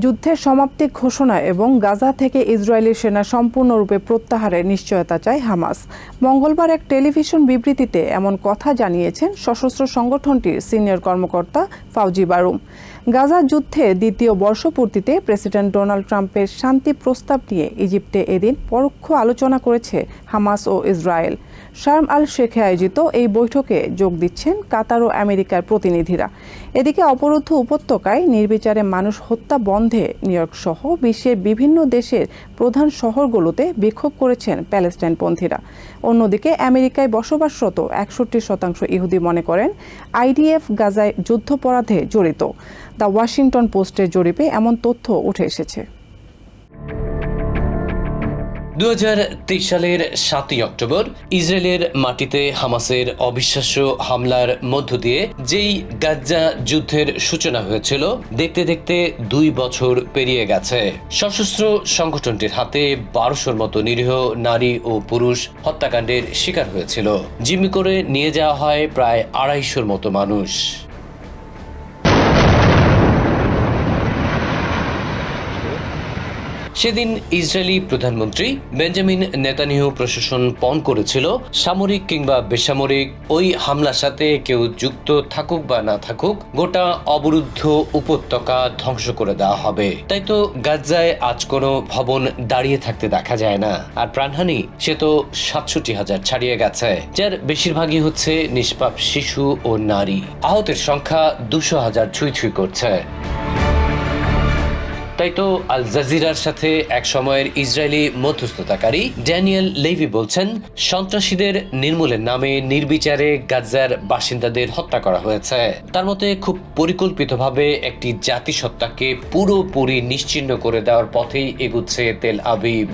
যুদ্ধের সমাপ্তি ঘোষণা এবং গাজা থেকে ইসরায়েলি সেনা সম্পূর্ণরূপে প্রত্যাহারের নিশ্চয়তা চায় হামাস। মঙ্গলবার এক টেলিভিশন বিবৃতিতে এমন কথা জানিয়েছেন সশস্ত্র সংগঠনটির সিনিয়র কর্মকর্তা ফাউজি বারুম। গাজা যুদ্ধে দ্বিতীয় বর্ষপূর্তিতে প্রেসিডেন্ট ডোনাল্ড ট্রাম্পের শান্তি প্রস্তাব নিয়ে ইজিপ্টে এদিন পরোক্ষ আলোচনা করেছে হামাস ও ইসরায়েল। শার্ম আল শেখে আয়োজিত এই বৈঠকে যোগ দিচ্ছেন কাতার ও আমেরিকার প্রতিনিধিরা। এদিকে অবরুদ্ধ উপত্যকায় নির্বিচারে মানুষ হত্যা বন্ধে নিউইয়র্ক সহ বিশ্বের বিভিন্ন দেশের প্রধান শহরগুলোতে বিক্ষোভ করেছেন প্যালেস্টাইনপন্থীরা। অন্যদিকে আমেরিকায় বসবাসরত একষট্টি শতাংশ ইহুদি মনে করেন আইডিএফ গাজায় যুদ্ধপরাধে জড়িত। দ্য ওয়াশিংটন পোস্টের জরিপে এমন তথ্য উঠে এসেছে। দু হাজার তেইশ সালের সাতই অক্টোবর, ইসরায়েলের মাটিতে হামাসের অবিশ্বাস্য হামলার মধ্য দিয়ে যেই গাজ্জা যুদ্ধের সূচনা হয়েছিল, দেখতে দেখতে দুই বছর পেরিয়ে গেছে। সশস্ত্র সংগঠনটির হাতে বারোশোর মতো নিরীহ নারী ও পুরুষ হত্যাকাণ্ডের শিকার হয়েছিল। জিম্মি করে নিয়ে যাওয়া হয় প্রায় আড়াইশোর মতো মানুষ। সেদিন ইসরায়েলি প্রধানমন্ত্রী বেঞ্জামিন নেতানিয়াহু প্রশাসন পণ করেছিল, সামরিক কিংবা বেসামরিক, ওই হামলার সাথে কেউ যুক্ত থাকুক বা না থাকুক, গোটা অবরুদ্ধ উপত্যকা ধ্বংস করে দেওয়া হবে। তাই তো গাজ্জায় আজ কোনো ভবন দাঁড়িয়ে থাকতে দেখা যায় না। আর প্রাণহানি, সে তো সাতষট্টি হাজার ছাড়িয়ে গেছে, যার বেশিরভাগই হচ্ছে নিষ্পাপ শিশু ও নারী। আহতের সংখ্যা দুশো হাজার ছুঁই ছুঁই করছে। তাই তো আল জাজিরার সাথে এক সময়ের ইসরায়েলি মধ্যস্থতাকারী ড্যানিয়েল লেভি বলছেন, সন্ত্রাসীদের নির্মূলের নামে নির্বিচারে গাজার বাসিন্দাদের হত্যা করা হয়েছে। তার মতে খুব পরিকল্পিতভাবে একটি জাতিসত্তাকে পুরোপুরি নিশ্চিহ্ন করে দেওয়ার পথেই এগুচ্ছে তেল আবিব।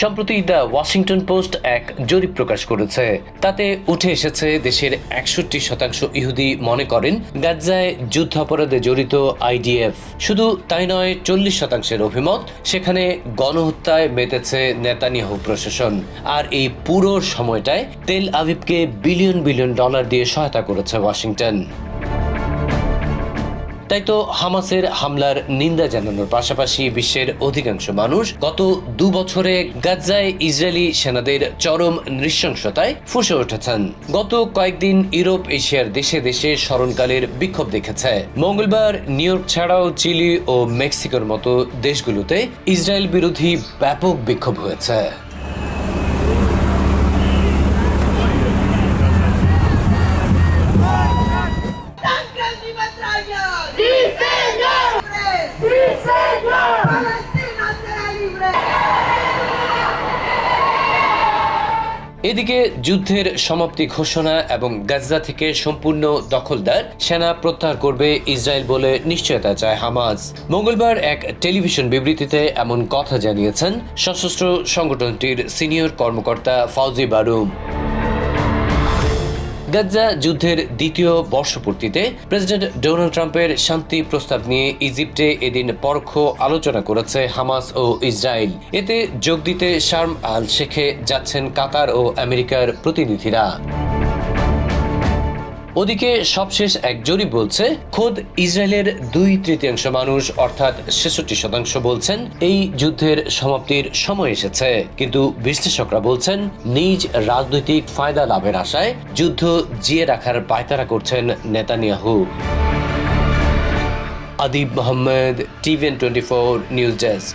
সম্প্রতি দ্য ওয়াশিংটন পোস্ট এক জরিপ প্রকাশ করেছে। তাতে উঠে এসেছে, দেশের একষট্টি শতাংশ ইহুদি মনে করেন গাজ্জায় যুদ্ধাপরাধে জড়িত আইডিএফ। শুধু তাই নয়, চল্লিশ শতাংশের অভিমত, সেখানে গণহত্যায় মেতেছে নেতানিয়াহু প্রশাসন। আর এই পুরো সময়টায় তেল আবিবকে বিলিয়ন বিলিয়ন ডলার দিয়ে সহায়তা করেছে ওয়াশিংটন। তাই তো হামাসের হামলার নিন্দা জানানোর পাশাপাশি বিশ্বের অধিকাংশ মানুষ গত দু বছরে গাজ্জায় ইসরায়েলি সেনাদের চরম নৃশংসতায় ফুসে উঠেছেন। গত কয়েকদিন ইউরোপ এশিয়ার দেশে দেশে স্মরণকালের বিক্ষোভ দেখেছে। মঙ্গলবার নিউ ইয়র্ক ছাড়াও চিলি ও মেক্সিকোর মতো দেশগুলোতে ইসরায়েল বিরোধী ব্যাপক বিক্ষোভ হয়েছে। এদিকে যুদ্ধের সমাপ্তি ঘোষণা এবং গাজা থেকে সম্পূর্ণ দখলদার সেনা প্রত্যাহার করবে ইসরায়েল বলে নিশ্চয়তা চায় হামাজ মঙ্গলবার এক টেলিভিশন বিবৃতিতে এমন কথা জানিয়েছেন সশস্ত্র সংগঠনটির সিনিয়র কর্মকর্তা ফাউজি বারুম। গাজ্জা যুদ্ধের দ্বিতীয় বর্ষপূর্তিতে প্রেসিডেন্ট ডোনাল্ড ট্রাম্পের শান্তি প্রস্তাব নিয়ে ইজিপ্টে এদিন পরোক্ষ আলোচনা করেছে হামাস ও ইসরায়েল। এতে যোগ দিতে শার্ম আল শেখে যাচ্ছেন কাতার ও আমেরিকার প্রতিনিধিরা। ওদিকে সবশেষ এক জরিপ বলছে, খোদ ইসরায়েলের দুই তৃতীয়াংশ মানুষ, অর্থাৎ ছেষট্টি শতাংশ বলছেন, এই যুদ্ধের সমাপ্তির সময় এসেছে। কিন্তু বিশ্লেষকরা বলছেন, নিজ রাজনৈতিক ফায়দা লাভের আশায় যুদ্ধ জিয়ে রাখার পায়তারা করছেন Netanyahu. Adib Mohammad, TVN twenty four news desk.